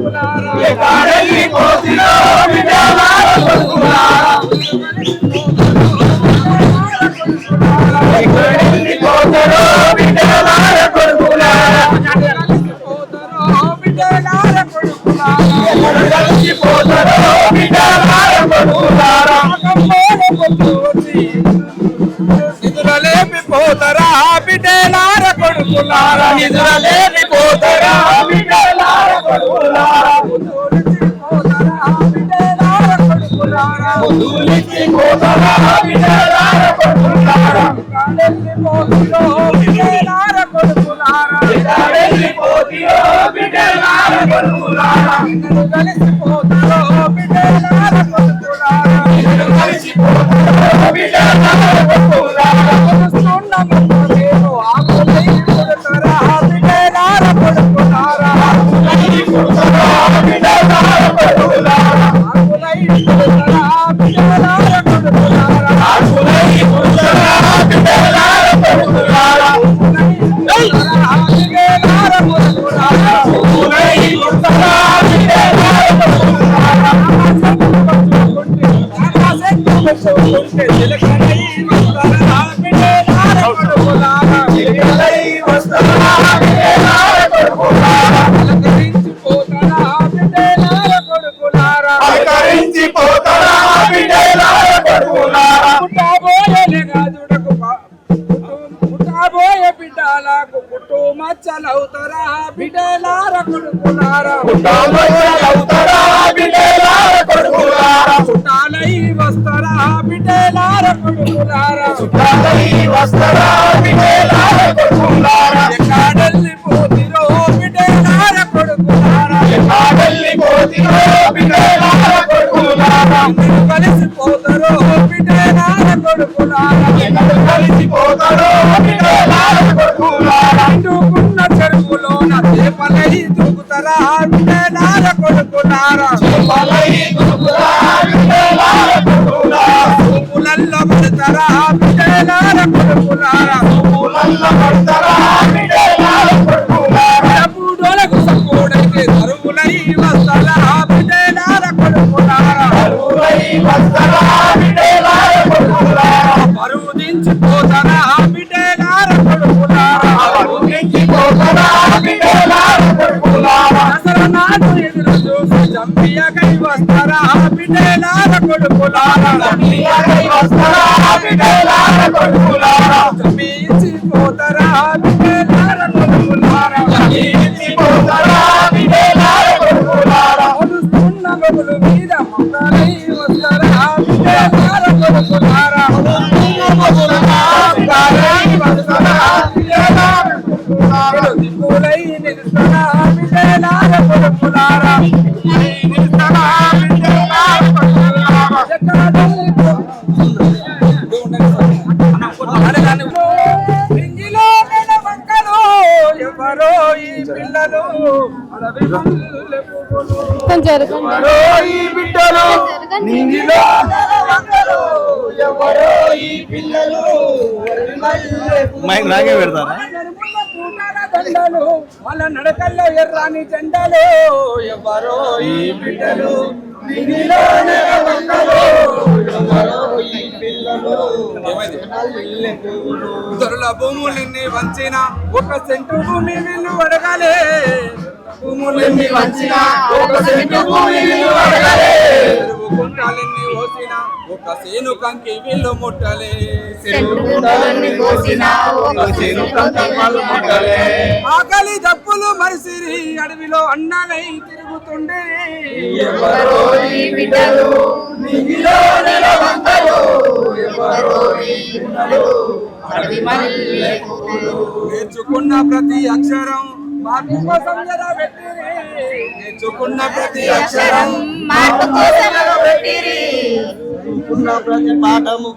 కొడుకులారా ఎక్కడెళ్ళి బిడ్డలార కొడుకులారా? ఎక్కడెళ్ళి కొడుకులారా ఎక్కడ కలిసి పోతారో బిడ్డలార కొడుకులారా కొడుతారా బిడ్డలార బిడ్డలకు పుట్టు మచ్చలవుతారా బిడ్డలార కొడుకులారా? అవుతారా బిడ్డలార కొడుకులారా? చుట్టాలై వస్తారా? బిడ్డలార కొడుకులారా? చుట్టాలై వస్తారా? బిడ్డలార కొడుకులారా? ఎక్కడెళ్ళి పోతిరో బిడ్డలార కొడుకులారా? ఎక్కడెళ్ళి పోతిరో బిడ్డలార కొడుకులారా? అందరూ కలిసి పోతారో బిడ్డలార కొడుకులారా? ఎక్కడ కలిసి పోతారో బిడ్డలార కొడుకులారా? చేపలై దూకుతారా బిడ్డలార కొడుకులారా? పలై పడతారా? బిడ్డలార సపోడైతే తరువులై వస్తారా? వస్తారా వస్తారా? బిడ్డలార కొడుకులారా? వస్తారా బిడ్డలార కొడుకులారా? చంపించి పోతారా బిడ్డలార కొడుకులారా జీవించి పోతారా బిడ్డలార కొడుకులారా? కొలుస్తున్న గొడుగుల మీద వస్తారా? బిడ్డలార కొడుకులారా? దిక్కులై నిలుస్తారా? బిడ్డలార కొడుకులారా? ఎవరో ఈ పిల్లలు ఎవరో ఈ బిడ్డలు నింగిలో ఎవరో ఈ పిల్లలు మైక్ నాకే పెడతారా? వాళ్ళ నడకల్లో ఎర్రాని జెండాలు ఎవరో ఈ బిడ్డలు ధరుల భూములన్నీ వంచిన ఒక సెంటు భూమి వీళ్ళు అడగాలే భూములన్నీ వంచిన ఒక సెంటు భూమి వీళ్ళు అడగాలే. ఓసిన ఒక సేను కంకి వీళ్ళు ముట్టలే. కోసిన. ఆకలి దప్పులు మరిసిరి అడవిలో అన్నాలై తిరుగుతుండే. నేర్చుకున్న ప్రతి అక్షరం మార్పు కోసం నేర్చుకున్న ప్రతి అక్షరం మార్పు కోసం ప్రతి పాఠము.